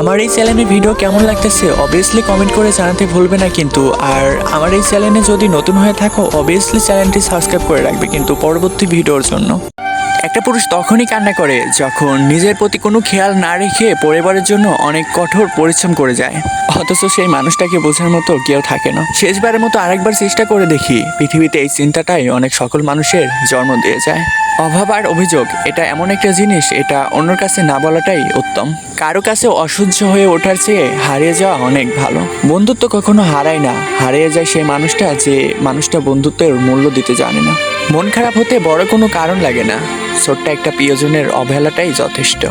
আমার এই চ্যানেলে ভিডিও কেমন লাগতেছে অবভিয়াসলি কমেন্ট করে জানাতে ভুলবে না কিন্তু। আর আমার এই চ্যানেলে যদি নতুন হয়ে থাকো অবভিয়াসলি চ্যানেলটি সাবস্ক্রাইব করে রাখবে কিন্তু পরবর্তী ভিডিওর জন্য। একটা পুরুষ তখনই কান্না করে যখন নিজের প্রতি কোনো খেয়াল না রেখে পরিবারের জন্য অনেক কঠোর পরিশ্রম করে যায়। অথচ সেই মানুষটাকে বোঝার মতো কেউ থাকে না। শেষবারের মতো আরেকবার চেষ্টা করে দেখি, পৃথিবীতে এই চিন্তাটাই অনেক সকল মানুষের জন্ম দিয়ে যায়। অভাব আর অভিযোগ, এটা এমন একটা জিনিস, এটা অন্যর কাছে না বলাটাই উত্তম। কারও কাছে অসহ্য হয়ে ওঠার চেয়ে হারিয়ে যাওয়া অনেক ভালো। বন্ধুত্ব কখনো হারায় না, হারিয়ে যায় সেই মানুষটা যে মানুষটা বন্ধুত্বের মূল্য দিতে জানে না। মন খারাপ হতে বড় কোনো কারণ লাগে না, ছোট্ট একটা প্রিয়জনের অবহেলাটাই যথেষ্ট।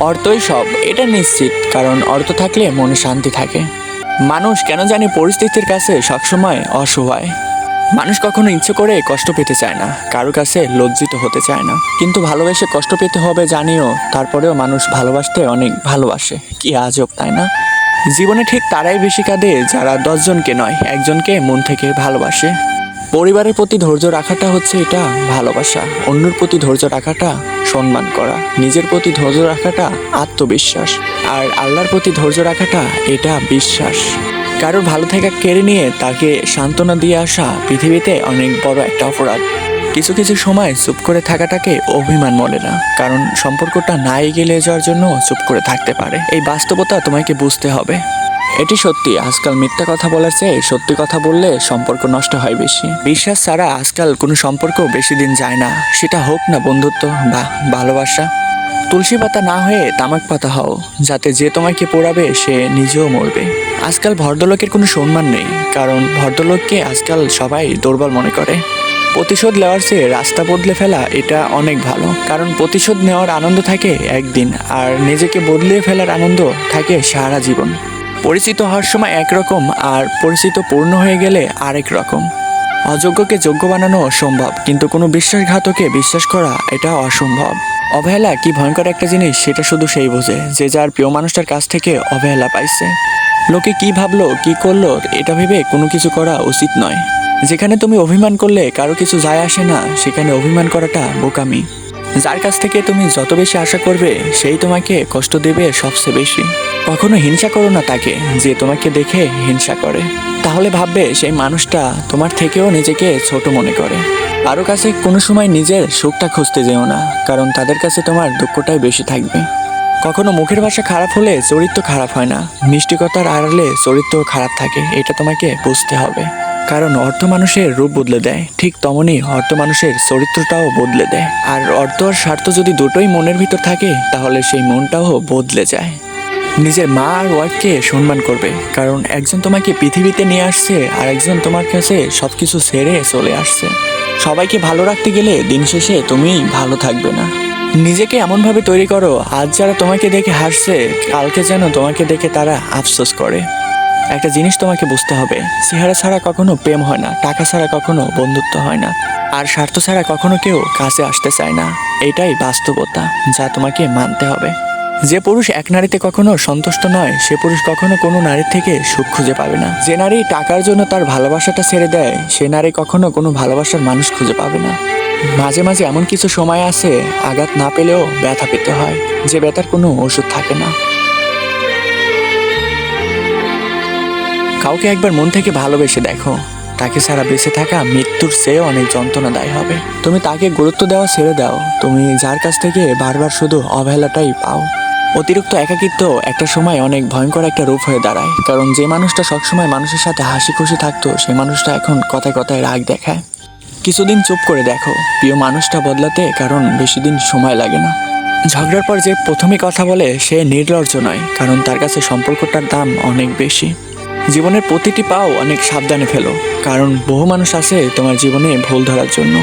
অর্থই সব, এটা নিশ্চিত, কারণ অর্থ থাকলে মনে শান্তি থাকে। মানুষ কেন জানি পরিস্থিতির কাছে সবসময় অসহায়। মানুষ কখনো ইচ্ছে করে কষ্ট পেতে চায় না, কারও কাছে লজ্জিত হতে চায় না। কিন্তু ভালোবেসে কষ্ট পেতে হবে জানিও, তারপরেও মানুষ ভালোবাসতে অনেক ভালোবাসে। কি আজব, তাই না? জীবনে ঠিক তারাই বেশি কাঁদে যারা দশজনকে নয়, একজনকে মন থেকে ভালোবাসে। পরিবারের প্রতি ধৈর্য রাখাটা হচ্ছে এটা, ভালোবাসা। অন্যর প্রতি ধৈর্য রাখাটা সম্মান করা। নিজের প্রতি ধৈর্য রাখাটা আত্মবিশ্বাস, আর আল্লাহর প্রতি ধৈর্য রাখাটা এটা বিশ্বাস। কারোর ভালো থাকা কেড়ে নিয়ে তাকে সান্ত্বনা দিয়ে আসা পৃথিবীতে অনেক বড় একটা অপরাধ। কিছু কিছু সময় চুপ করে থাকাটাকে অভিমান মনে না, কারণ সম্পর্কটা না এগিয়ে যাওয়ার জন্য চুপ করে থাকতে পারে। এই বাস্তবতা তোমাকে বুঝতে হবে। এটি সত্যি, আজকাল মিথ্যা কথা বলার চেয়ে সত্যি কথা বললে সম্পর্ক নষ্ট হয় বেশি। বিশ্বাস ছাড়া আজকাল কোনো সম্পর্ক বেশি দিন যায় না। সেটা হোক না বন্ধুত্ব বা ভালোবাসা। তুলসী পাতা না হয়ে তামাক পাতা হও, যাতে যে তোমাকে পোড়াবে সে নিজেও মরবে। আজকাল ভদ্রলোকের কোনো সম্মান নেই, কারণ ভদ্রলোককে আজকাল সবাই দুর্বল মনে করে। প্রতিশোধ নেওয়ার চেয়ে রাস্তা বদলে ফেলা এটা অনেক ভালো, কারণ প্রতিশোধ নেওয়ার আনন্দ থাকে একদিন, আর নিজেকে বদলিয়ে ফেলার আনন্দ থাকে সারা জীবন। পরিচিত হওয়ার সময় একরকম আর পরিচিত পূর্ণ হয়ে গেলে আরেক রকম। অযোগ্যকে যোগ্য বানানো অসম্ভব, কিন্তু কোনো বিশ্বাসঘাতকে বিশ্বাস করা এটা অসম্ভব। অবহেলা কি ভয়ঙ্কর একটা জিনিস সেটা শুধু সেই বোঝে, যে যার প্রিয় মানুষটার কাছ থেকে অবহেলা পাইছে। লোকে কি ভাবলো, কি করল, এটা ভেবে কোনো কিছু করা উচিত নয়। যেখানে তুমি অভিমান করলে কারও কিছু যায় আসে না, সেখানে অভিমান করাটা বোকামি। যার কাছ থেকে তুমি যত বেশি আশা করবে, সেই তোমাকে কষ্ট দেবে সবচেয়ে বেশি। কখনো হিংসা করো না তাকে, যে তোমাকে দেখে হিংসা করে। তাহলে ভাববে সেই মানুষটা তোমার থেকেও নিজেকে ছোট মনে করে। কারও কাছে কোনো সময় নিজের সুখটা খুঁজতে যেও না, কারণ তাদের কাছে তোমার দুঃখটাই বেশি থাকবে। কখনো মুখের ভাষা খারাপ হলে চরিত্র খারাপ হয় না, মিষ্টিকতার আড়ালে চরিত্র খারাপ থাকে, এটা তোমাকে বুঝতে হবে। কারণ অর্থ মানুষের রূপ বদলে দেয়। ঠিক তেমনই অর্থ মানুষের চরিত্রটাও বদলে দেয়। আর অর্থ আর স্বার্থ যদি দুটোই মনের ভিতর থাকে, তাহলে সেই মনটাও বদলে যায়। নিজের মা আর ওয়াইফকে সম্মান করবে, কারণ একজন তোমাকে পৃথিবীতে নিয়ে আসছে, আর একজন তোমার কাছে সব কিছু ছেড়ে চলে আসছে। সবাইকে ভালো রাখতে গেলে দিন শেষে তুমি ভালো থাকবে না। নিজেকে এমনভাবে তৈরি করো, আজ যারা তোমাকে দেখে হাসছে, কালকে যেন তোমাকে দেখে তারা আফসোস করে। একটা জিনিস তোমাকে বুঝতে হবে, চেহারা ছাড়া কখনো প্রেম হয় না, টাকা ছাড়া কখনো বন্ধুত্ব হয় না, আর স্বার্থ ছাড়া কখনো কেউ কাছে আসতে চায় না, এটাই বাস্তবতা, যা তোমাকে মানতে হবে। যে পুরুষ এক নারীতে কখনো সন্তুষ্ট নয়, সে পুরুষ কখনো কোনো নারীর থেকে সুখ খুঁজে পাবে না। যে নারী টাকার জন্য তার ভালোবাসাটা ছেড়ে দেয়, সে নারী কখনো কোনো ভালোবাসার মানুষ খুঁজে পাবে না। মাঝে মাঝে এমন কিছু সময় আছে, আঘাত না পেলেও ব্যথা পেতে হয়, যে ব্যথার কোনো ওষুধ থাকে না। কাউকে একবার মন থেকে ভালোবেসে দেখো। তাকে ছাড়া বেঁচে থাকা মৃত্যুর চেয়ে অনেক যন্ত্রণা যন্ত্রণাদায়ী হবে। তুমি তাকে গুরুত্ব দেওয়া ছেড়ে দাও। তুমি যার কাছ থেকে বারবার শুধু অবহেলাটাই পাও। অতিরিক্ত একাকিত্ব একটা সময় অনেক ভয়ঙ্কর একটা রূপ হয়ে দাঁড়ায়। কারণ যে মানুষটা সবসময় মানুষের সাথে হাসি খুশি থাকতো সেই মানুষটা এখন কথায় কথায় রাগ দেখায়। কিছুদিন চুপ করে দেখো। প্রিয় মানুষটা বদলাতে কারণ বেশি দিন সময় লাগে না। ঝগড়ার পর যে প্রথমে কথা বলে, সে নির্লজ্জ নয়, কারণ তার কাছে সম্পর্কটার দাম অনেক বেশি। জীবনের প্রতিটি পাও অনেক সাবধানে ফেলো, কারণ বহু মানুষ আছে তোমার জীবনে ভুল ধরার জন্য।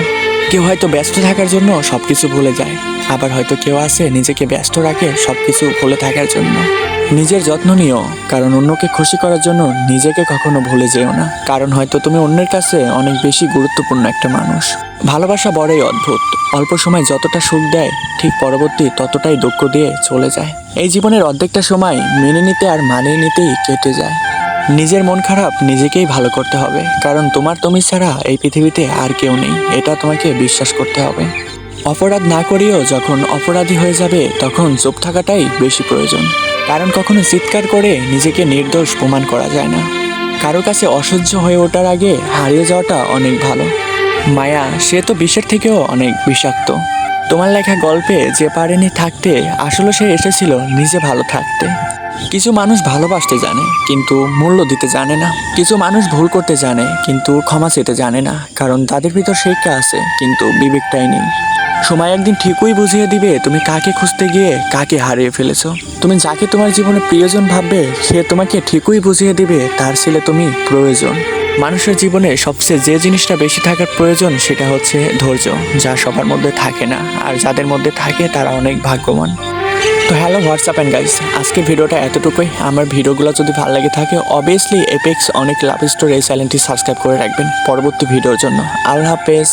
কেউ হয়তো ব্যস্ত থাকার জন্য সব কিছু ভুলে যায়, আবার হয়তো কেউ আছে নিজেকে ব্যস্ত রাখে সব কিছু ভুলে থাকার জন্য। নিজের যত্ন নিও, কারণ অন্যকে খুশি করার জন্য নিজেকে কখনো ভুলে যেও না, কারণ হয়তো তুমি অন্যের কাছে অনেক বেশি গুরুত্বপূর্ণ একটা মানুষ। ভালোবাসা বড়ই অদ্ভুত, অল্প সময় যতটা সুখ দেয়, ঠিক পরবর্তী ততটাই দুঃখ দিয়ে চলে যায়। এই জীবনের অর্ধেকটা সময় মেনে নিতে আর মানিয়ে নিতেই কেটে যায়। নিজের মন খারাপ নিজেকেই ভালো করতে হবে, কারণ তোমার তুমি ছাড়া এই পৃথিবীতে আর কেউ নেই, এটা তোমাকে বিশ্বাস করতে হবে। অপরাধ না করিও যখন অপরাধী হয়ে যাবে, তখন চুপ থাকাটাই বেশি প্রয়োজন। কারণ কখনো চিৎকার করে নিজেকে নির্দোষ প্রমাণ করা যায় না। কারও কাছে অসহ্য হয়ে ওঠার আগে হারিয়ে যাওয়াটা অনেক ভালো। মায়া, সে তো বিষের থেকেও অনেক বিষাক্ত। তোমার লেখা গল্পে যে পারেনি থাকতে, আসলে সে এসেছিল নিজে ভালো থাকতে। কিছু মানুষ ভালোবাসতে জানে, কিন্তু মূল্য দিতে জানে না। কিছু মানুষ ভুল করতে জানে, কিন্তু ক্ষমা চেতে জানে না, কারণ তাদের ভিতর শিক্ষা আছে, কিন্তু বিবেকটাই নেই। সময় একদিন ঠিকই বুঝিয়ে দিবে, তুমি কাকে খুঁজতে গিয়ে কাকে হারিয়ে ফেলেছো। তুমি যাকে তোমার জীবনে প্রিয়জন ভাববে, সে তোমাকে ঠিকই বুঝিয়ে দিবে, তার ছেলে তুমি প্রয়োজন। মানুষের জীবনে সবচেয়ে যে জিনিসটা বেশি থাকার প্রয়োজন, সেটা হচ্ছে ধৈর্য, যা সবার মধ্যে থাকে না, আর যাদের মধ্যে থাকে, তারা অনেক ভাগ্যবান। তো হ্যালো, হোয়াটসঅ্যাপ অ্যান্ড গাইস আজকে ভিডিওটা এতটুকুই। আমার ভিডিওগুলো যদি ভালো লাগে থাকে অবভিয়াসলি এপেক্স অনেক লাভ স্টোর এই চ্যানেলটি সাবস্ক্রাইব করে রাখবেন পরবর্তী ভিডিওর জন্য। আল্লাহ হাফেজ।